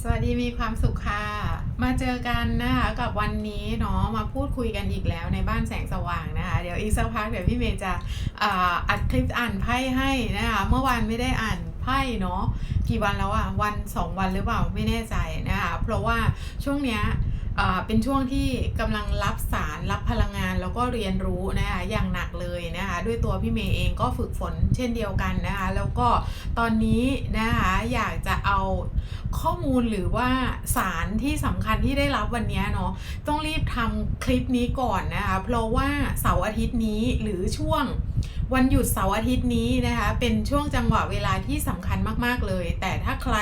สวัสดีมีความสุขค่ะ มาเจอกันนะคะกับวันนี้เนาะมาพูดคุยกันอีกแล้วในบ้านแสงสว่างนะคะเดี๋ยวอีกสักพักเดี๋ยวพี่เมย์จะอัดคลิปอ่านไพ่ให้นะคะเมื่อวานไม่ได้อ่านไพ่เนาะกี่วันแล้วอะวันสองวันหรือเปล่าไม่แน่ใจนะคะเพราะว่าช่วงเนี้ย เป็นช่วงที่กำลังรับสารรับพลังงานแล้วก็เรียนรู้นะคะอย่างหนักเลยนะคะด้วยตัวพี่เมย์เองก็ฝึกฝนเช่นเดียวกันนะคะแล้วก็ตอนนี้นะคะอยากจะเอาข้อมูลหรือว่าสารที่สำคัญที่ได้รับวันนี้เนาะต้องรีบทำคลิปนี้ก่อนนะคะเพราะว่าเสาร์อาทิตย์นี้หรือช่วง วันหยุดเสาร์อาทิตย์นี้นะคะ เป็นช่วงจังหวะเวลาที่สำคัญมาก ๆ เลย แต่ถ้าใคร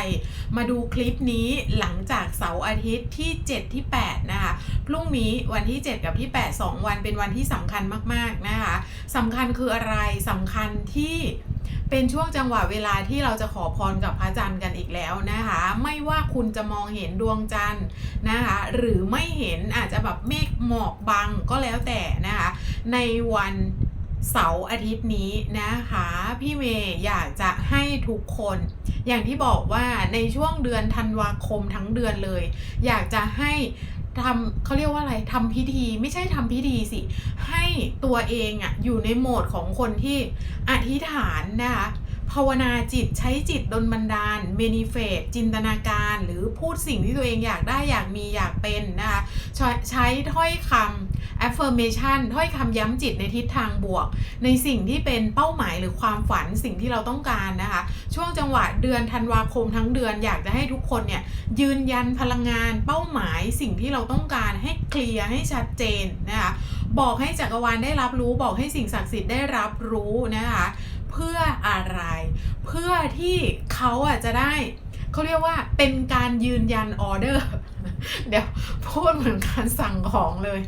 มาดูคลิปนี้หลังจากเสาร์อาทิตย์ที่ 7 ที่ 8 นะคะ พรุ่งนี้วันที่ 7 กับที่ 8 2 วันเป็นวันที่สำคัญมาก ๆ นะคะสำคัญคืออะไรสำคัญที่เป็นช่วงจังหวะเวลาที่เราจะขอพรกับพระจันทร์กันอีกแล้วนะคะ ไม่ว่าคุณจะมองเห็นดวงจันทร์นะคะ หรือไม่เห็นอาจจะแบบเมฆหมอกบังก็แล้วแต่นะคะ ในวัน เสาร์อาทิตย์นี้นะคะ พี่เมย์อยากจะให้ทุกคน อย่างที่บอกว่าในช่วงเดือนธันวาคมทั้งเดือนเลย อยากจะให้ทำเขาเรียกว่าอะไรทำพิธีไม่ใช่ทำพิธีสิ ให้ตัวเองอะอยู่ในโหมดของคนที่อธิษฐานนะคะภาวนาจิตใช้จิตดลบันดาลเมนิเฟตจินตนาการ หรือพูดสิ่งที่ตัวเองอยากได้อยากมีอยากเป็นนะคะใช้ถ้อยคำ affirmation ถ้อยคำย้ำจิตในทิศทางบวก ในสิ่งที่เป็นเป้าหมายหรือความฝันสิ่งที่เราต้องการนะคะ ช่วงจังหวะเดือนธันวาคมทั้งเดือนอยากจะให้ทุกคนเนี่ยยืนยันพลังงานเป้าหมายสิ่งที่เราต้องการให้เคลียร์ให้ชัดเจนนะคะบอกให้จักรวาลได้รับรู้บอกให้สิ่งศักดิ์สิทธิ์ได้รับรู้นะคะเพื่ออะไร เพื่อที่เขาอะจะได้ เขาเรียกว่าเป็นการยืนยันออเดอร์ เดี๋ยวพูดเหมือนการสั่งของเลย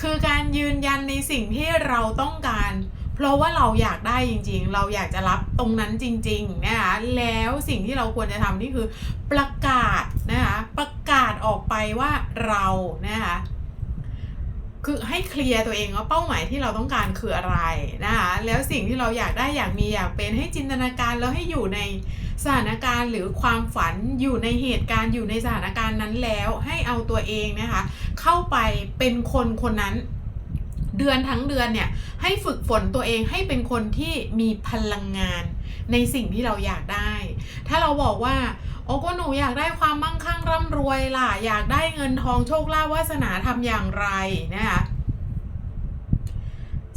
คือการยืนยันในสิ่งที่เราต้องการ เพราะว่าเราอยากได้จริง ๆ เราอยากจะรับตรงนั้นจริงๆนะคะแล้วสิ่งที่เราควรจะทำนี่คือประกาศนะคะประกาศออกไปว่าเรานะคะ คือให้เคลียร์ตัวเองว่าเป้าหมายที่เราต้องการคืออะไรนะคะแล้วสิ่งที่เราอยากได้อยากมีอยากเป็นให้จินตนาการแล้วให้อยู่ในสถานการณ์หรือความฝันอยู่ในเหตุการณ์อยู่ในสถานการณ์นั้นแล้ว ให้เอาตัวเองนะคะ เข้าไปเป็นคนคนนั้นเดือนทั้งเดือนเนี่ยให้ฝึกฝนตัวเองให้เป็นคนที่มีพลังงานในสิ่งที่เราอยากได้ ถ้าเราบอกว่า โอ้ก็หนูอยากได้ความมั่งคั่งร่ำรวยล่ะ อยากได้เงินทองโชคลาภวาสนาทำอย่างไรนะคะ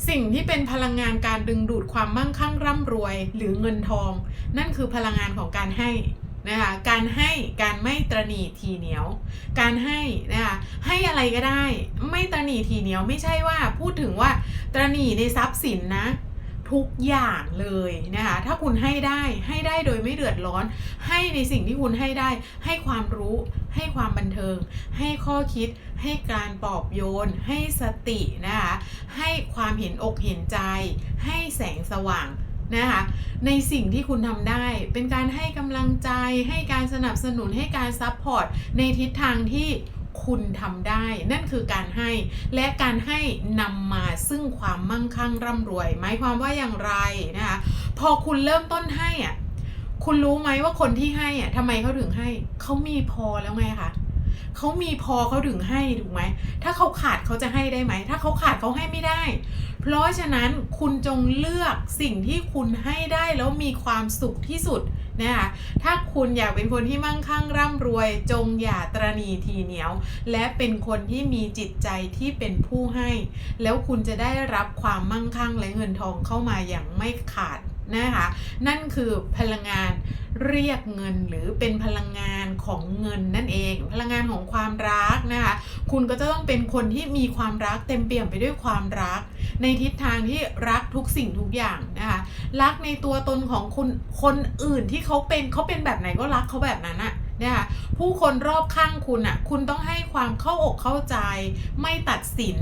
สิ่งที่เป็นพลังงานการดึงดูดความมั่งคั่งร่ำรวยหรือเงินทอง นั่นคือพลังงานของการให้นะคะการให้การไม่ตรณีทีเหนียว การให้นะคะให้อะไรก็ได้ ไม่ตรณีทีเหนียวไม่ใช่ว่าพูดถึงว่าตรณีในทรัพย์สินนะ ทุกอย่างเลยนะคะ ถ้าคุณให้ได้ให้ได้โดยไม่เดือดร้อน ให้ในสิ่งที่คุณให้ได้ ให้ความรู้ ให้ความบันเทิง ให้ข้อคิด ให้การปลอบโยน ให้สตินะคะ ให้ความเห็นอกเห็นใจ ให้แสงสว่างนะคะในสิ่งที่คุณทำได้เป็นการให้กำลังใจ ให้การสนับสนุนให้การซัพพอร์ตในทิศทางที่ คุณทำได้ นั่นคือการให้และการให้นำมาซึ่งความมั่งคั่งร่ำรวย หมายความว่าอย่างไรนะคะพอคุณเริ่มต้นให้อะคุณรู้ไหมว่าคนที่ให้อะทำไมเขาถึงให้เขามีพอแล้วไงคะเขามีพอเขาถึงให้ถูกไหม ถ้าเขาขาดเขาจะให้ได้ไหม ถ้าเขาขาดเขาให้ไม่ได้ เพราะฉะนั้นคุณจงเลือกสิ่งที่คุณให้ได้แล้วมีความสุขที่สุด นะคะถ้าคุณอยากเป็นคนที่มั่งคั่งร่ำรวย จงอย่าตรณีทีเหนียว และเป็นคนที่มีจิตใจที่เป็นผู้ให้ แล้วคุณจะได้รับความมั่งคั่งและเงินทองเข้ามาอย่างไม่ขาด นะคะ นั่นคือพลังงานเรียกเงินหรือเป็นพลังงานของเงินนั่นเอง พลังงานของความรักนะคะ คุณก็จะต้องเป็นคนที่มีความรักเต็มเปี่ยมไปด้วยความรัก ในทิศทางที่รักทุกสิ่งทุกอย่างนะคะรักในตัวตนของคุณคนอื่นที่เขาเป็นเขาเป็นแบบไหนก็รักเขาแบบนั้นอะนะคะผู้คนรอบข้างคุณอะคุณต้องให้ความเข้าอกเข้าใจ ไม่ตัดสิน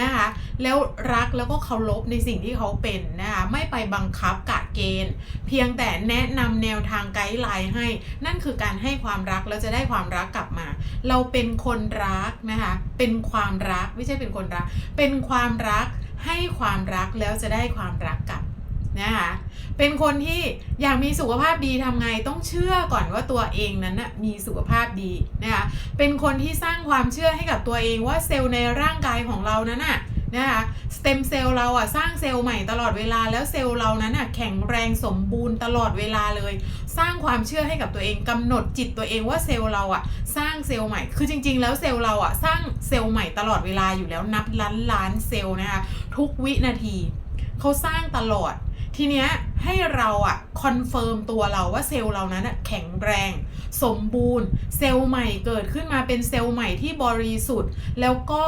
นะคะแล้วรักแล้วก็เคารพในสิ่งที่เขาเป็นนะคะไม่ไปบังคับกะ เกณฑ์ เพียงแต่แนะนำแนวทางไกด์ไลน์ให้ นั่นคือการให้ความรักแล้วจะได้ความรักกลับมา เราเป็นคนรักนะคะ เป็นความรักไม่ใช่เป็นคนรัก เป็นความรักให้ความรักแล้วจะได้ความรักกลับนะคะเป็นคนที่อยากมีสุขภาพดีทำไงต้องเชื่อก่อนว่าตัวเองนั้นนะมีสุขภาพดีนะคะเป็นคนที่สร้างความเชื่อให้กับตัวเองว่าเซลล์ในร่างกายของเรานั้นน่ะ นะคะสเต็มเซลล์เราอะสร้างเซลล์ใหม่ตลอดเวลาแล้วเซลล์เรานั้นอะแข็งแรงสมบูรณ์ตลอดเวลาเลย สร้างความเชื่อให้กับตัวเองกำหนดจิตตัวเองว่าเซลล์เราอะสร้างเซลล์ใหม่คือจริง ๆ แล้วเซลล์เราอะสร้างเซลล์ใหม่ตลอดเวลาอยู่แล้วนับล้านล้านเซลล์นะคะทุกวินาทีเขาสร้างตลอดทีเนี้ยให้เราอะคอนเฟิร์มตัวเราว่าเซลล์เรานั้นอะแข็งแรง สมบูรณ์ เซลล์ใหม่เกิดขึ้นมาเป็นเซลล์ใหม่ที่บริสุทธิ์ แล้วก็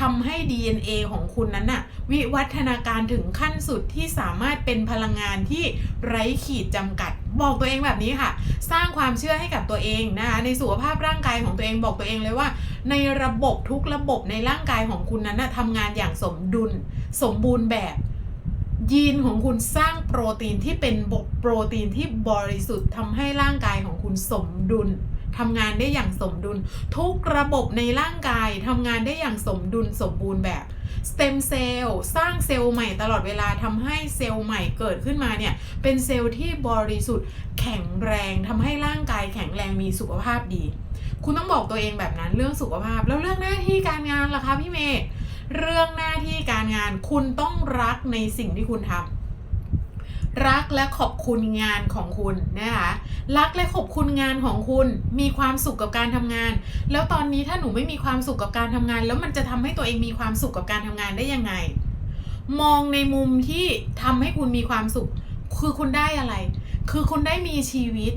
ทำให้ DNA ของคุณนั้นน่ะวิวัฒนาการถึงขั้นสุดที่สามารถเป็นพลังงานที่ไร้ขีดจำกัด บอกตัวเองแบบนี้ค่ะ สร้างความเชื่อให้กับตัวเองนะคะในสุขภาพร่างกายของตัวเองบอกตัวเองเลยว่า ในระบบทุกระบบในร่างกายของคุณนั้นนะทำงานอย่างสมดุล สมบูรณ์แบบยีนของคุณสร้างโปรตีนที่เป็นโปรตีนที่บริสุทธิ์ทำให้ร่างกายของคุณสมดุล ทำงานได้อย่างสมดุล ทุกระบบในร่างกายทำงานได้อย่างสมดุลสมบูรณ์แบบสเต็มเซลล์สร้างเซลล์ใหม่ตลอดเวลาทำให้เซลล์ใหม่เกิดขึ้นมาเนี่ยเป็นเซลล์ที่บริสุทธิ์แข็งแรงทำให้ร่างกายแข็งแรงมีสุขภาพดี คุณต้องบอกตัวเองแบบนั้นเรื่องสุขภาพแล้วเรื่องหน้าที่การงานล่ะคะพี่เมย์เรื่องหน้าที่การงานคุณต้องรักในสิ่งที่คุณทำ รักและขอบคุณงานของคุณนะคะรักและขอบคุณงานของคุณ มีความสุขกับการทำงาน แล้วตอนนี้ถ้าหนูไม่มีความสุขกับการทำงาน แล้วมันจะทำให้ตัวเองมีความสุขกับการทำงานได้ยังไง มองในมุมที่ทำให้คุณมีความสุข คือคุณได้อะไร คือคุณได้มีชีวิต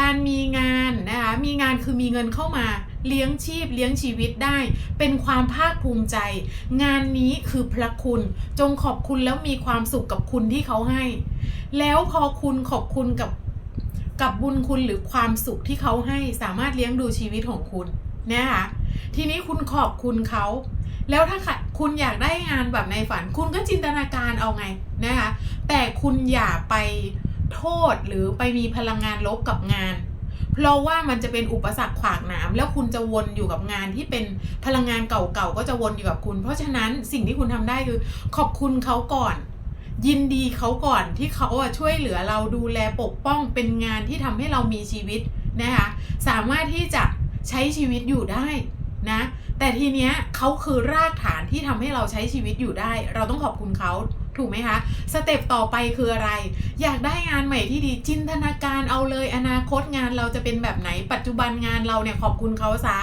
การมีงานนะคะมีงานคือมีเงินเข้ามา เลี้ยงชีพเลี้ยงชีวิตได้ เป็นความภาคภูมิใจ งานนี้คือพระคุณ จงขอบคุณแล้วมีความสุขกับคุณที่เขาให้ แล้วพอคุณขอบคุณกับกับบุญคุณหรือความสุขที่เขาให้สามารถเลี้ยงดูชีวิตของคุณนะคะทีนี้คุณขอบคุณเขา แล้วถ้าคุณอยากได้งานแบบในฝัน คุณก็จินตนาการเอาไงนะคะแต่คุณอย่าไปโทษหรือไปมีพลังงานลบกับงาน เราว่ามันจะเป็นอุปสรรคขวางหนาแล้วคุณจะวนอยู่กับงานที่เป็นพลังงานเก่าๆก็จะวนอยู่กับคุณ เพราะฉะนั้นสิ่งที่คุณทำได้คือขอบคุณเขาก่อน ยินดีเขาก่อนที่เขาอะช่วยเหลือเราดูแลปกป้องเป็นงานที่ทำให้เรามีชีวิตนะคะสามารถที่จะใช้ชีวิตอยู่ได้นะแต่ทีเนี้ยเขาคือรากฐานที่ทำให้เราใช้ชีวิตอยู่ได้ เราต้องขอบคุณเขา ถูกไหมคะสเต็ปต่อไปคืออะไร อยากได้งานใหม่ที่ดีจินตนาการเอาเลยอนาคตงานเราจะเป็นแบบไหน ปัจจุบันงานเราเนี่ยขอบคุณเขาซะ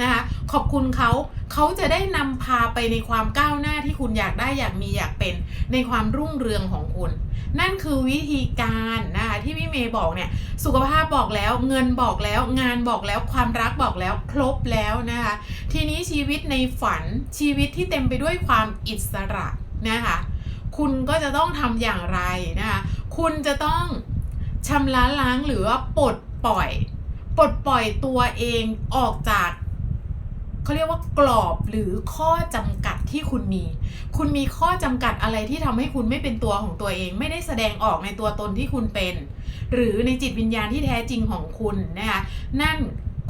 นะคะขอบคุณเขาเขาจะได้นำพาไปในความก้าวหน้าที่คุณอยากได้อยากมีอยากเป็นในความรุ่งเรืองของคุณ นั่นคือวิธีการนะคะที่พี่เมย์บอกเนี่ยสุขภาพบอกแล้วเงินบอกแล้ว งานบอกแล้วความรักบอกแล้วครบแล้วนะคะทีนี้ชีวิตในฝันชีวิตที่เต็มไปด้วยความอิสระนะคะ คุณก็จะต้องทำอย่างไรนะคะคุณจะต้องชำระล้างหรือว่าปลดปล่อย ปลดปล่อยตัวเองออกจากเขาเรียกว่ากรอบหรือข้อจำกัดที่คุณมี คุณมีข้อจำกัดอะไรที่ทำให้คุณไม่เป็นตัวของตัวเอง ไม่ได้แสดงออกในตัวตนที่คุณเป็น หรือในจิตวิญญาณที่แท้จริงของคุณนะคะนั่น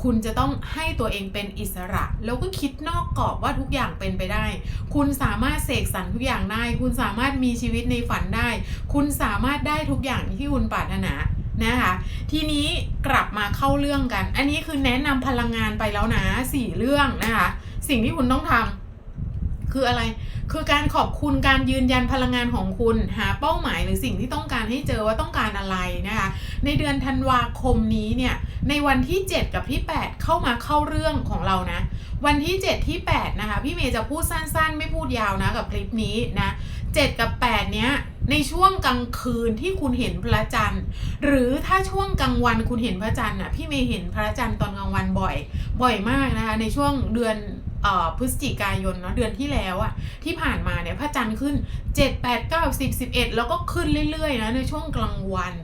คุณจะต้องให้ตัวเองเป็นอิสระ แล้วก็คิดนอกกรอบว่าทุกอย่างเป็นไปได้ คุณสามารถเสกสรรทุกอย่างได้ คุณสามารถมีชีวิตในฝันได้ คุณสามารถได้ทุกอย่างที่คุณปรารถนานะคะทีนี้กลับมาเข้าเรื่องกัน อันนี้คือแนะนำพลังงานไปแล้วนะสี่เรื่องนะคะสิ่งที่คุณต้องทำ คืออะไร คือการขอบคุณการยืนยันพลังงานของคุณ หาเป้าหมายหรือสิ่งที่ต้องการให้เจอว่าต้องการอะไรนะคะ ในเดือนธันวาคมนี้เนี่ย ในวันที่ 7 กับที่ 8 เข้ามาเข้าเรื่องของเรานะ วันที่ 7 ที่ 8 นะคะ พี่เมย์จะพูดสั้นๆ ไม่พูดยาวนะกับคลิปนี้นะ 7 กับ 8 เนี้ยในช่วงกลางคืนที่คุณเห็นพระจันทร์ หรือถ้าช่วงกลางวันคุณเห็นพระจันทร์น่ะพี่เมย์เห็นพระจันทร์ตอนกลางวันบ่อย บ่อยมากนะคะ ในช่วงเดือน พฤศจิกายนเนาะเดือนที่แล้วอะที่ผ่านมาเนี่ยพระจันทร์ขึ้น 7 8 9 10 11 แล้วก็ขึ้นเรื่อยๆนะในช่วงกลางวัน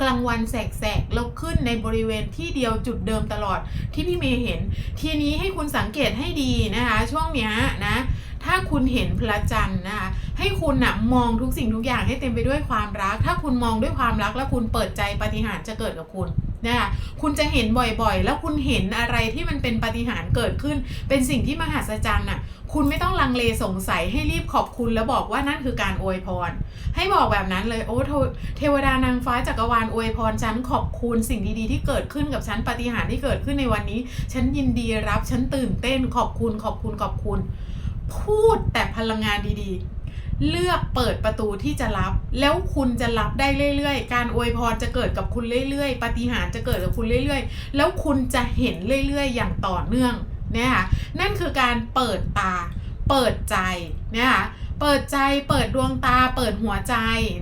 กลางวันแสกๆแล้วขึ้นในบริเวณที่เดียวจุดเดิมตลอดที่พี่เมย์เห็น ทีนี้ให้คุณสังเกตให้ดีนะคะ ช่วงเนี้ยนะถ้าคุณเห็นพระจันทร์นะคะให้คุณนะมองทุกสิ่งทุกอย่างให้เต็มไปด้วยความรัก ถ้าคุณมองด้วยความรักแล้วคุณเปิดใจปฏิหารจะเกิดกับคุณ นะคะคุณจะเห็นบ่อยๆ แล้วคุณเห็นอะไรที่มันเป็นปฏิหารเกิดขึ้น เป็นสิ่งที่มหัศจรรย์น่ะ คุณไม่ต้องลังเลสงสัยให้รีบขอบคุณแล้วบอกว่านั่นคือการอวยพร ให้บอกแบบนั้นเลยโอ้เทวดานางฟ้าจักรวาลอวยพรฉันขอบคุณสิ่งดีๆ ที่เกิดขึ้นกับฉันปฏิหารที่เกิดขึ้นในวันนี้ ฉันยินดีรับฉันตื่นเต้นขอบคุณขอบคุณขอบคุณ พูดแต่พลังงานดีๆ เลือกเปิดประตูที่จะรับ แล้วคุณจะรับได้เรื่อยๆ การอวยพรจะเกิดกับคุณเรื่อยๆปาฏิหารย์จะเกิดกับคุณเรื่อยๆ แล้วคุณจะเห็นเรื่อยๆ อย่างต่อเนื่องนะคะนั่นคือการเปิดตา เปิดใจนะคะ เปิดใจเปิดดวงตาเปิดหัวใจ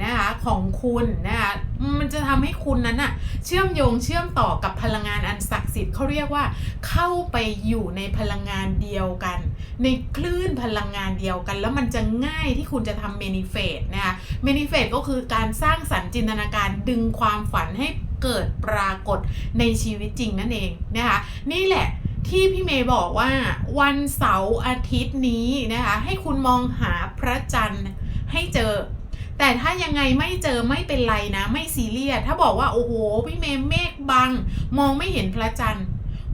นะคะของคุณนะคะมันจะทำให้คุณนั้นอะเชื่อมโยงเชื่อมต่อกับพลังงานอันศักดิ์สิทธิ์เขาเรียกว่า เข้าไปอยู่ในพลังงานเดียวกัน ในคลื่นพลังงานเดียวกัน แล้วมันจะง่ายที่คุณจะทำเมนิเฟตนะคะเมนิเฟตก็คือการสร้างสรรค์จินตนาการดึงความฝันให้เกิดปรากฏในชีวิตจริงนั่นเองนะคะนี่แหละ ที่พี่เมย์บอกว่าวันเสาร์อาทิตย์นี้นะคะ ให้คุณมองหาพระจันทร์ให้เจอ แต่ถ้ายังไงไม่เจอไม่เป็นไรนะ ไม่ซีเรียสถ้าบอกว่าโอ้โหพี่เมย์เมฆบัง มองไม่เห็นพระจันทร์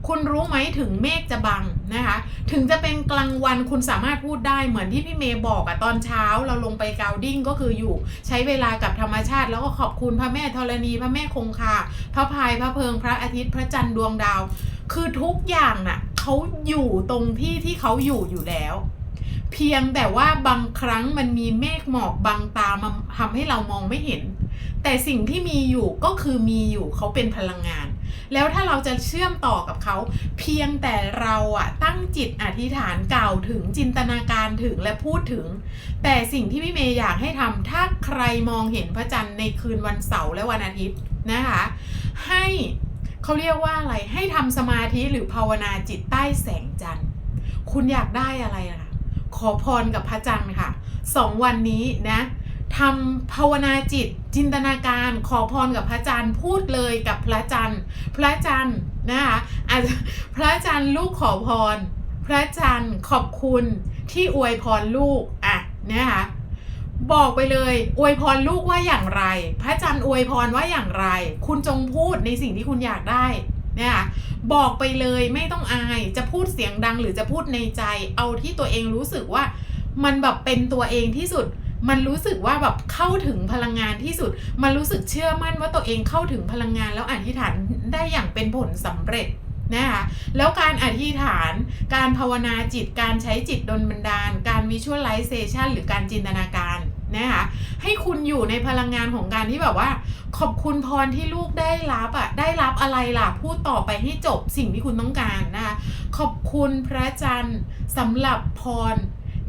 คุณรู้ไหมถึงเมฆจะบังนะคะ ถึงจะเป็นกลางวันคุณสามารถพูดได้เหมือนที่พี่เมย์บอกอะตอนเช้าเราลงไปกาวดิ้งก็คืออยู่ ใช้เวลากับธรรมชาติ แล้วก็ขอบคุณพระแม่ธรณี พระแม่คงคา พระพายพระเพิงพระอาทิตย์พระจันทร์ดวงดาว คือทุกอย่างน่ะเขาอยู่ตรงที่ที่เขาอยู่อยู่แล้ว เพียงแต่ว่าบางครั้งมันมีเมฆหมอกบังตามาทำให้เรามองไม่เห็น แต่สิ่งที่มีอยู่ก็คือมีอยู่เขาเป็นพลังงาน แล้วถ้าเราจะเชื่อมต่อกับเขาเพียงแต่เราอะตั้งจิตอธิษฐานกล่าวถึงจินตนาการถึงและพูดถึง แต่สิ่งที่พี่เมย์อยากให้ทำถ้าใครมองเห็นพระจันทร์ในคืนวันเสาร์และวันอาทิตย์นะคะ ให้ เขาเรียกว่าอะไรให้ทำสมาธิหรือภาวนาจิตใต้แสงจันทร์ คุณอยากได้อะไรล่ะ ขอพรกับพระจันทร์ค่ะสองวันนี้นะทำภาวนาจิตจินตนาการขอพรกับพระจันทร์พูดเลยกับพระจันทร์ พระจันทร์นะคะอาจจะพระจันทร์ลูกขอพร พระจันทร์ขอบคุณที่อวยพรลูกอะนะคะ บอกไปเลย อวยพรลูกว่าอย่างไร พระจันทร์อวยพรว่าอย่างไร คุณจงพูดในสิ่งที่คุณอยากได้เนะคะบอกไปเลยไม่ต้องอายจะพูดเสียงดังหรือจะพูดในใจ เอาที่ตัวเองรู้สึกว่า มันแบบเป็นตัวเองที่สุด มันรู้สึกว่าแบบเข้าถึงพลังงานที่สุด มันรู้สึกเชื่อมั่นว่าตัวเองเข้าถึงพลังงานแล้วอธิษฐานได้อย่างเป็นผลสำเร็จ นะคะแล้วการอธิษฐาน การภาวนาจิต การใช้จิตดลบันดาล การวิชวลไลเซชันหรือการจินตนาการนะคะให้คุณอยู่ในพลังงานของการที่แบบว่า ขอบคุณพรที่ลูกได้รับอะได้รับอะไรล่ะพูดต่อไปให้จบสิ่งที่คุณต้องการนะคะขอบคุณพระจันทร์สำหรับพร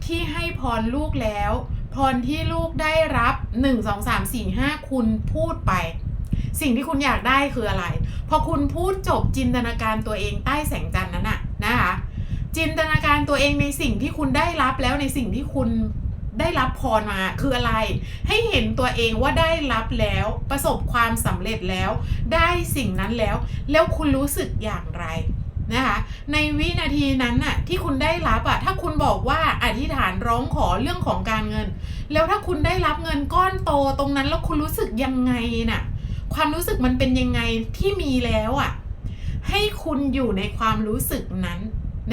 ที่ให้พรลูกแล้ว พรที่ลูกได้รับ 1 2 3 4 5 คุณพูดไป สิ่งที่คุณอยากได้คืออะไร พอคุณพูดจบจินตนาการตัวเองใต้แสงจันทร์นั้นน่ะนะคะจินตนาการตัวเองในสิ่งที่คุณได้รับแล้วในสิ่งที่คุณได้รับพรมาคืออะไร ให้เห็นตัวเองว่าได้รับแล้วประสบความสำเร็จแล้ว ได้สิ่งนั้นแล้ว แล้วคุณรู้สึกอย่างไรนะคะในวินาทีนั้นน่ะที่คุณได้รับอะถ้าคุณบอกว่าอธิษฐานร้องขอเรื่องของการเงิน แล้วถ้าคุณได้รับเงินก้อนโตตรงนั้นแล้วคุณรู้สึกยังไงน่ะ ความรู้สึกมันเป็นยังไงที่มีแล้วอะ่ะ ให้คุณอยู่ในความรู้สึกนั้น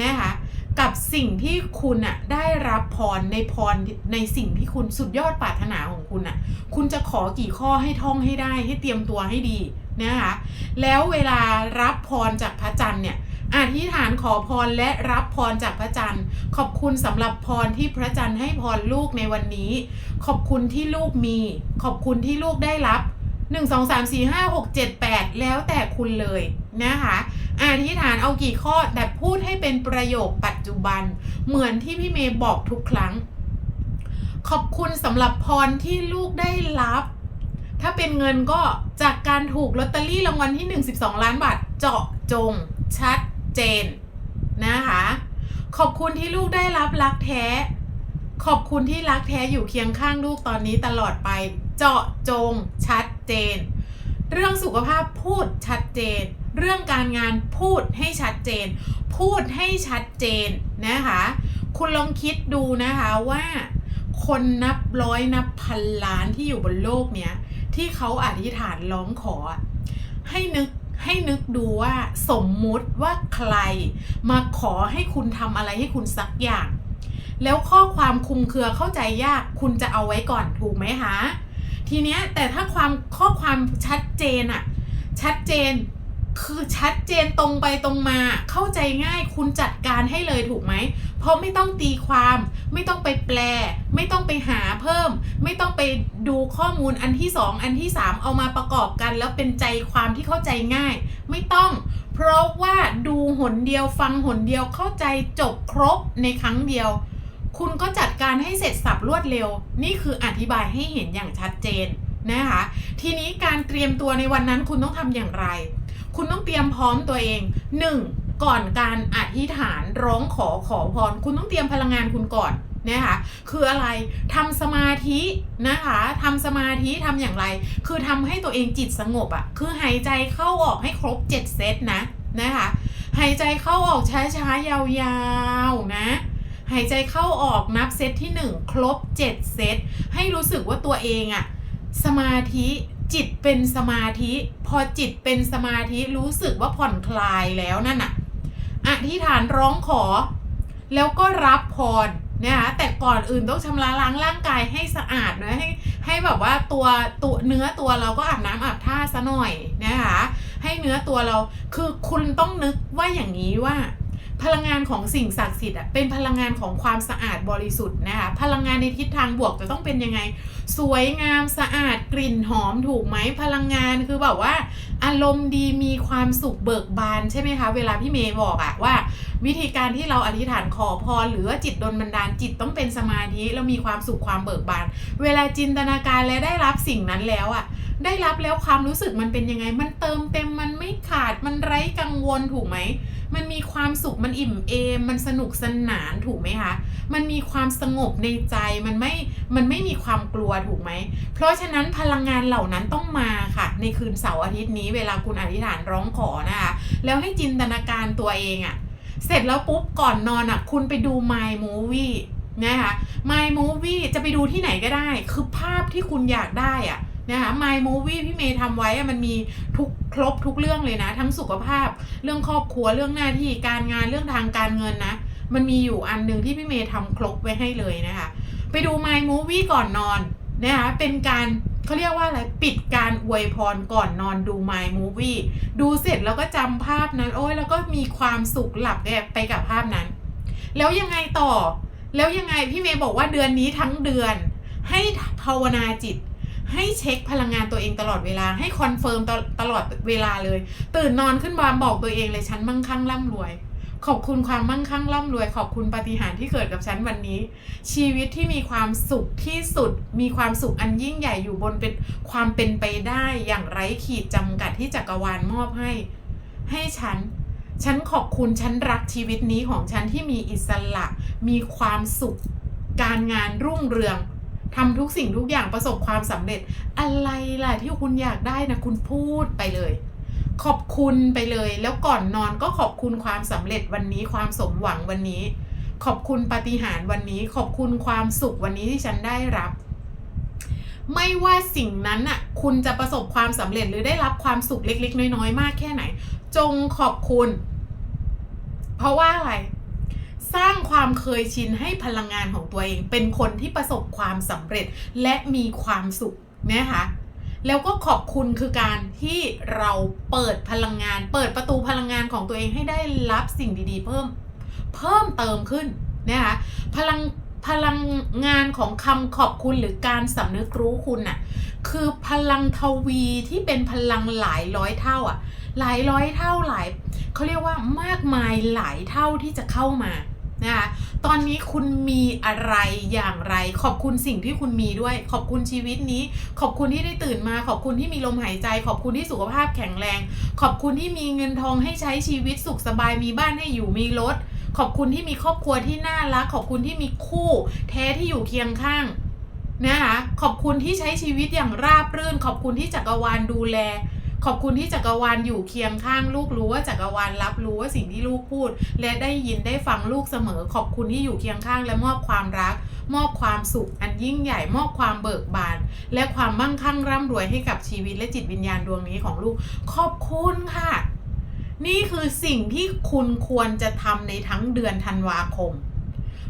นะคะกับสิ่งที่คุณอะได้รับพรในพรในสิ่งที่คุณสุดยอดปรารถนาของคุณอะคุณจะขอกี่ข้อให้ท่องให้ได้ให้เตรียมตัวให้ดีนะคะแล้วเวลารับพรจากพระจันทร์เนี่ยอธิษฐานขอพรและรับพรจากพระจันทร์ ขอบคุณสำหรับพรที่พระจันทร์ให้พรลูกในวันนี้ ขอบคุณที่ลูกมี ขอบคุณที่ลูกได้รับ 1 2 3 4 5 6 7 8 แล้วแต่คุณเลยนะคะอธิษฐานเอากี่ข้อแต่พูดให้เป็นประโยคปัจจุบัน เหมือนที่พี่เมย์บอกทุกครั้ง ขอบคุณสำหรับพรที่ลูกได้รับ ถ้าเป็นเงินก็จากการถูกลอตเตอรี่รางวัลที่ 1 12 ล้านบาท เจาะจง ชัดเจนนะคะ ขอบคุณที่ลูกได้รับรักแท้ ขอบคุณที่รักแท้อยู่เคียงข้างลูกตอนนี้ตลอดไป เจาะจงชัด เจน เรื่องสุขภาพพูดชัดเจน เรื่องการงานพูดให้ชัดเจน พูดให้ชัดเจนนะคะ คุณลองคิดดูนะคะว่าคนนับร้อยนับพันล้านที่อยู่บนโลกเนี้ยที่เขาอธิษฐานร้องขอ ให้นึกให้นึกดูว่าสมมุติว่าใครมาขอให้คุณทำอะไรให้คุณสักอย่าง แล้วข้อความคุมเครือเข้าใจยากคุณจะเอาไว้ก่อนถูกไหมคะ ทีเนี้ยแต่ถ้าความข้อความชัดเจนอะชัดเจนคือชัดเจนตรงไปตรงมาเข้าใจง่ายคุณจัดการให้เลยถูกไหม เพราะไม่ต้องตีความ ไม่ต้องไปแปล ไม่ต้องไปหาเพิ่ม ไม่ต้องไปดูข้อมูลอันที่สองอันที่สามเอามาประกอบกัน แล้วเป็นใจความที่เข้าใจง่าย ไม่ต้อง เพราะว่าดูหนเดียวฟังหนเดียวเข้าใจจบครบในครั้งเดียว คุณก็จัดการให้เสร็จสับรวดเร็ว นี่คืออธิบายให้เห็นอย่างชัดเจนนะคะ ทีนี้การเตรียมตัวในวันนั้นคุณต้องทำอย่างไร คุณต้องเตรียมพร้อมตัวเอง 1. ก่อนการอธิษฐานร้องขอขอพร คุณต้องเตรียมพลังงานคุณก่อนนะคะคืออะไรทำสมาธินะคะทำสมาธิทำอย่างไร คือทำให้ตัวเองจิตสงบอะ่ะคือหายใจเข้าออกให้ครบ 7 เซตนะนะคะหายใจเข้าออกช้าๆยาวๆนะ หายใจเข้าออกนับเซตที่ 1 ครบ 7 เซต ให้รู้สึกว่าตัวเองอะสมาธิจิตเป็นสมาธิ พอจิตเป็นสมาธิรู้สึกว่าผ่อนคลายแล้วนั่นอะอธิษฐานร้องขอ แล้วก็รับพรนะคะแต่ก่อนอื่นต้องชำระล้างร่างกายให้สะอาดนะให้ให้แบบว่าตัวตัวเนื้อตัวเราก็อาบน้ำอาบท่าซะหน่อยนะคะให้เนื้อตัวเราคือคุณต้องนึกว่าอย่างนี้ว่า พลังงานของสิ่งศักดิ์สิทธิ์อะเป็นพลังงานของความสะอาดบริสุทธิ์นะคะพลังงานในทิศทางบวกจะต้องเป็นยังไง สวยงามสะอาดกลิ่นหอมถูกไหมพลังงานคือแบบว่า อารมณ์ดีมีความสุขเบิกบานใช่ไหมคะ เวลาพี่เมย์บอกอะว่า วิธีการที่เราอธิษฐานขอพรหรือว่าจิตดลบันดาลจิตต้องเป็นสมาธิแล้วมีความสุขความเบิกบาน เวลาจินตนาการและได้รับสิ่งนั้นแล้วอะ ได้รับแล้วความรู้สึกมันเป็นยังไง มันเติมเต็มมันไม่ขาดมันไร้กังวลถูกไหม มันมีความสุขมันอิ่มเอม มันสนุกสนานถูกไหมคะ มันมีความสงบในใจมันไม่มันไม่มีความกลัวถูกไหม เพราะฉะนั้นพลังงานเหล่านั้นต้องมาค่ะ ในคืนเสาร์อาทิตย์นี้เวลาคุณอธิษฐานร้องขอนะคะแล้วให้จินตนาการตัวเองอะเสร็จแล้วปุ๊บก่อนนอนอะคุณไปดู My Movie นะคะ My Movie จะไปดูที่ไหนก็ได้ คือภาพที่คุณอยากได้อะ นะคะ My Movie พี่เมย์ทำไว้มันมีทุกครบทุกเรื่องเลยนะ ทั้งสุขภาพ เรื่องครอบครัวเรื่องหน้าที่การงานเรื่องทางการเงินนะ มันมีอยู่อันหนึ่งที่พี่เมย์ทำครบไว้ให้เลยนะคะ ไปดู My Movie ก่อนนอนนะคะเป็นการเขาเรียกว่าอะไรปิดการอวยพรก่อนนอนดู My Movie ดูเสร็จแล้วก็จำภาพนั้น โอ้ยแล้วก็มีความสุขหลับแบบไปกับภาพนั้น แล้วยังไงต่อ แล้วยังไงพี่เมย์บอกว่าเดือนนี้ทั้งเดือน ให้ภาวนาจิต ให้เช็คพลังงานตัวเองตลอดเวลา ให้คอนเฟิร์มตลตลอดเวลาเลย ตื่นนอนขึ้นมาบอกตัวเองเลยฉันมั่งคั่งร่ำรวย ขอบคุณความมั่งคั่งร่ำรวย ขอบคุณปาฏิหาริย์ที่เกิดกับฉันวันนี้ ชีวิตที่มีความสุขที่สุด มีความสุขอันยิ่งใหญ่อยู่บนเป็นความเป็นไปได้อย่างไร้ขีดจำกัดที่จักรวาลมอบให้ ให้ฉันฉันขอบคุณฉันรักชีวิตนี้ของฉันที่มีอิสระ มีความสุข การงานรุ่งเรือง ทำทุกสิ่งทุกอย่างประสบความสำเร็จ อะไรล่ะที่คุณอยากได้นะคุณพูดไปเลย ขอบคุณไปเลย แล้วก่อนนอนก็ขอบคุณความสำเร็จวันนี้ความสมหวังวันนี้ ขอบคุณปาฏิหาริย์วันนี้ ขอบคุณความสุขวันนี้ที่ฉันได้รับ ไม่ว่าสิ่งนั้นน่ะคุณจะประสบความสำเร็จหรือได้รับความสุขเล็ก ๆ น้อยๆมากแค่ไหน จงขอบคุณ เพราะว่าอะไร สร้างความเคยชินให้พลังงานของตัวเอง เป็นคนที่ประสบความสำเร็จและมีความสุขนะคะแล้วก็ขอบคุณคือการที่เราเปิดพลังงาน เปิดประตูพลังงานของตัวเองให้ได้รับสิ่งดีๆ เพิ่มเพิ่มเติมขึ้นนะคะพลังพลังงานของคำขอบคุณหรือการสำนึกรู้คุณน่ะคือพลังทวีที่เป็นพลังหลายร้อยเท่าอะหลายร้อยเท่าหลายเขาเรียกว่ามากมายหลายเท่าที่จะเข้ามา นะคะตอนนี้คุณมีอะไรอย่างไร ขอบคุณสิ่งที่คุณมีด้วย ขอบคุณชีวิตนี้ ขอบคุณที่ได้ตื่นมา ขอบคุณที่มีลมหายใจ ขอบคุณที่สุขภาพแข็งแรง ขอบคุณที่มีเงินทองให้ใช้ชีวิตสุขสบายมีบ้านให้อยู่มีรถ ขอบคุณที่มีครอบครัวที่น่ารัก ขอบคุณที่มีคู่ แท้ที่อยู่เคียงข้างนะคะขอบคุณที่ใช้ชีวิตอย่างราบรื่น ขอบคุณที่จักรวาลดูแล ขอบคุณที่จักรวาลอยู่เคียงข้างลูกรู้ว่าจักรวาลรับรู้ว่าสิ่งที่ลูกพูด และได้ยินได้ฟังลูกเสมอ ขอบคุณที่อยู่เคียงข้างและมอบความรัก มอบความสุขอันยิ่งใหญ่ มอบความเบิกบาน และความมั่งคั่งร่ำรวยให้กับชีวิตและจิตวิญญาณดวงนี้ของลูก ขอบคุณค่ะ นี่คือสิ่งที่คุณควรจะทำในทั้งเดือนธันวาคม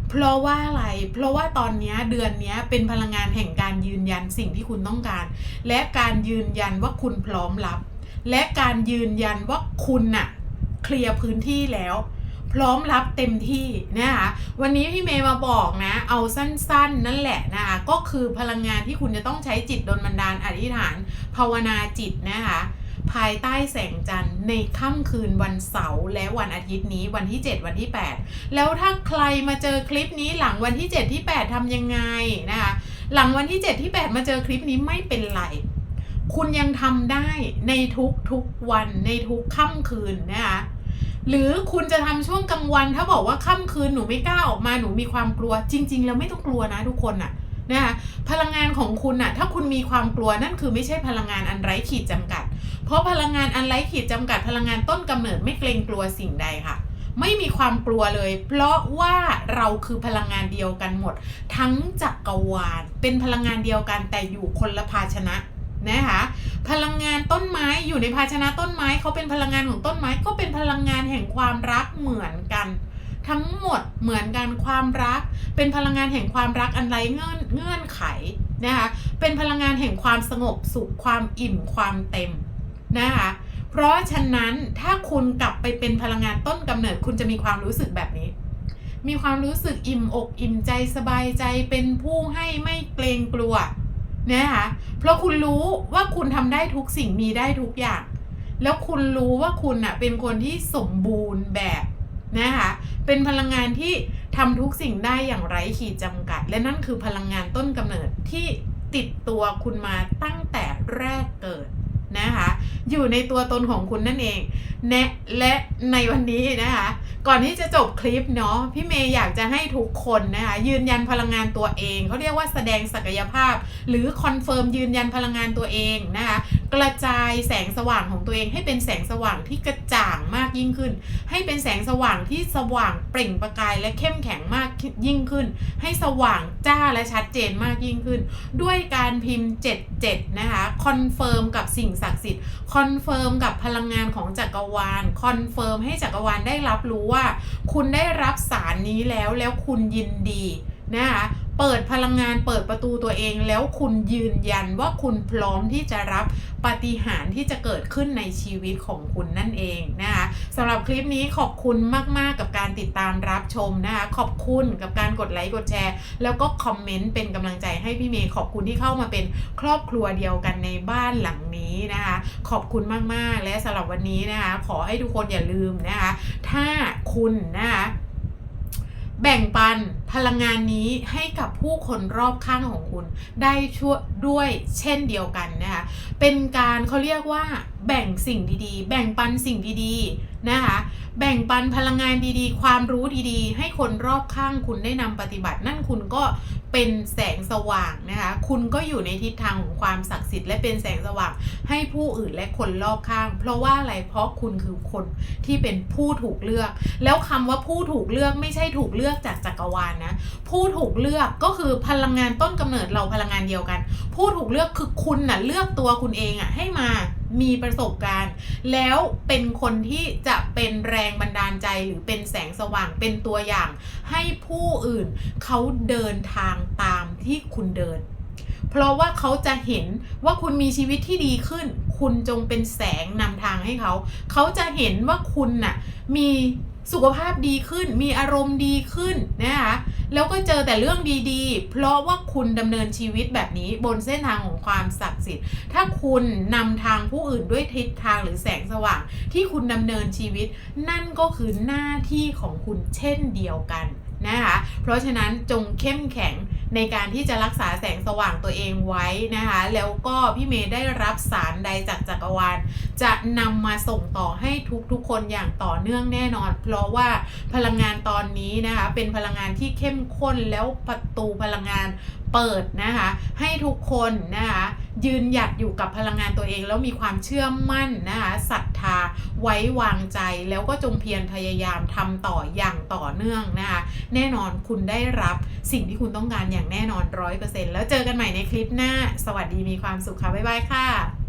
เพราะว่าอะไร เพราะว่าตอนนี้เดือนนี้เป็นพลังงานแห่งการยืนยันสิ่งที่คุณต้องการ และการยืนยันว่าคุณพร้อมรับ และการยืนยันว่าคุณน่ะเคลียร์พื้นที่แล้วพร้อมรับเต็มที่นะคะวันนี้พี่เมย์มาบอกนะ เอาสั้นๆ นั่นแหละนะคะก็คือพลังงานที่คุณจะต้องใช้จิตดลบันดาลอธิษฐาน ภาวนาจิตนะคะ ภายใต้แสงจันทร์ในค่ำคืนวันเสาร์และวันอาทิตย์นี้วันที่ 7 วันที่ 8 แล้วถ้าใครมาเจอคลิปนี้หลังวันที่ 7 ที่ 8ทำยังไงนะคะหลังวันที่ 7 ที่ 8 มาเจอคลิปนี้ไม่เป็นไรคุณยังทำได้ในทุกทุกวันในทุกค่ำคืนนะคะหรือคุณจะทำช่วงกลางวันถ้าบอกว่าค่ำคืนหนูไม่กล้าออกมาหนูมีความกลัว จริง ๆ แล้วไม่ต้องกลัวนะทุกคนน่ะ นะคะพลังงานของคุณน่ะถ้าคุณมีความกลัวนั่นคือไม่ใช่พลังงานอันไร้ขีดจำกัด เพราะพลังงานอันไร้ขีดจำกัด พลังงานต้นกำเนิดไม่เกรงกลัวสิ่งใดค่ะ ไม่มีความกลัวเลย เพราะว่าเราคือพลังงานเดียวกันหมด ทั้งจักรวาลเป็นพลังงานเดียวกันแต่อยู่คนละภาชนะนะคะพลังงานต้นไม้อยู่ในภาชนะต้นไม้เขาเป็นพลังงานของต้นไม้ก็เป็นพลังงานแห่งความรักเหมือนกัน ทั้งหมดเหมือนกันความรัก เป็นพลังงานแห่งความรักอันไรเงื่อนเงื่อนไขนะคะเป็นพลังงานแห่งความสงบสุขความอิ่มความเต็มนะคะเพราะฉะนั้นถ้าคุณกลับไปเป็นพลังงานต้นกำเนิด คุณจะมีความรู้สึกแบบนี้ มีความรู้สึกอิ่มอกอิ่มใจสบายใจเป็นผู้ให้ไม่เกรงกลัวนะคะเพราะคุณรู้ว่าคุณทำได้ทุกสิ่งมีได้ทุกอย่าง แล้วคุณรู้ว่าคุณน่ะเป็นคนที่สมบูรณ์แบบ นะคะเป็นพลังงานที่ทำทุกสิ่งได้อย่างไร้ขีดจำกัด และนั่นคือพลังงานต้นกำเนิดที่ติดตัวคุณมาตั้งแต่แรกเกิดนะคะอยู่ในตัวตนของคุณนั่นเองแนะและในวันนี้นะคะก่อนที่จะจบคลิปเนาะพี่เมย์อยากจะให้ทุกคนนะคะยืนยันพลังงานตัวเองเขาเรียกว่าแสดงศักยภาพ หรือคอนเฟิร์มยืนยันพลังงานตัวเองนะคะกระจายแสงสว่างของตัวเองให้เป็นแสงสว่างที่กระจ่างมากยิ่งขึ้น ให้เป็นแสงสว่างที่สว่างเปล่งประกายและเข้มแข็งมากยิ่งขึ้น ให้สว่างจ้าและชัดเจนมากยิ่งขึ้น ด้วยการพิมพ์ 77 นะคะคอนเฟิร์มกับสิ่งศักดิ์สิทธิ์คอนเฟิร์มกับพลังงานของจักรวาลคอนเฟิร์มให้จักรวาลได้รับรู้ว่า คุณได้รับสารนี้แล้วแล้วคุณยินดีนะคะ เปิดพลังงานเปิดประตูตัวเองแล้วคุณยืนยันว่าคุณพร้อมที่จะรับปาฏิหาริย์ที่จะเกิดขึ้นในชีวิตของคุณนั่นเองนะคะสำหรับคลิปนี้ขอบคุณมาก ๆ กับการติดตามรับชมนะคะขอบคุณกับการกดไลค์กดแชร์ แล้วก็คอมเมนต์เป็นกำลังใจให้พี่เมย์ขอบคุณที่เข้ามาเป็นครอบครัวเดียวกันในบ้านหลังนี้นะคะขอบคุณมาก ๆ และสำหรับวันนี้นะคะขอให้ทุกคนอย่าลืมนะคะถ้าคุณนะคะแบ่งปัน พลังงานนี้ให้กับผู้คนรอบข้างของคุณ ได้ช่วยด้วยเช่นเดียวกันนะคะเป็นการเขาเรียกว่าแบ่งสิ่งดีๆ แบ่งปันสิ่งดีๆนะคะแบ่งปันพลังงานดีๆ ความรู้ดีๆ ให้คนรอบข้างคุณได้นำปฏิบัติ นั่นคุณก็เป็นแสงสว่างนะคะคุณก็อยู่ในทิศทางของความศักดิ์สิทธิ์และเป็นแสงสว่างให้ผู้อื่นและคนรอบข้าง เพราะว่าอะไรเพราะคุณคือคนที่เป็นผู้ถูกเลือก แล้วคำว่าผู้ถูกเลือกไม่ใช่ถูกเลือกจากจักรวาลนะผู้ถูกเลือกก็คือพลังงานต้นกำเนิดเราพลังงานเดียวกัน ผู้ถูกเลือกคือคุณน่ะเลือกตัวคุณเองอะให้มามีประสบการณ์ แล้วเป็นคนที่จะเป็นแรงบันดาลใจหรือเป็นแสงสว่างเป็นตัวอย่าง ให้ผู้อื่นเขาเดินทางตามที่คุณเดิน เพราะว่าเขาจะเห็นว่าคุณมีชีวิตที่ดีขึ้น คุณจงเป็นแสงนำทางให้เขา เขาจะเห็นว่าคุณน่ะมี สุขภาพดีขึ้น มีอารมณ์ดีขึ้นนะคะแล้วก็เจอแต่เรื่องดีๆ เพราะว่าคุณดำเนินชีวิตแบบนี้บนเส้นทางของความศักดิ์สิทธิ์ ถ้าคุณนำทางผู้อื่นด้วยทิศทางหรือแสงสว่าง ที่คุณดำเนินชีวิต นั่นก็คือหน้าที่ของคุณเช่นเดียวกันนะคะเพราะฉะนั้นจงเข้มแข็ง ในการที่จะรักษาแสงสว่างตัวเองไว้นะคะ แล้วก็พี่เมย์ได้รับสารใดจากจักรวาล จะนำมาส่งต่อให้ทุกๆคนอย่างต่อเนื่องแน่นอน เพราะว่าพลังงานตอนนี้นะคะเป็นพลังงานที่เข้มข้นแล้วประตูพลังงานเปิดนะคะ ให้ทุกคนนะคะ ยืนหยัดอยู่กับพลังงานตัวเอง แล้วมีความเชื่อมั่นนะคะศรัทธาไว้วางใจแล้วก็จงเพียรพยายามทำต่ออย่างต่อเนื่องนะคะแน่นอนคุณได้รับสิ่งที่คุณต้องการอย่างแน่นอนร้อยเปอร์เซ็นต์แล้วเจอกันใหม่ในคลิปหน้า สวัสดีมีความสุขค่ะ บ๊ายบายค่ะ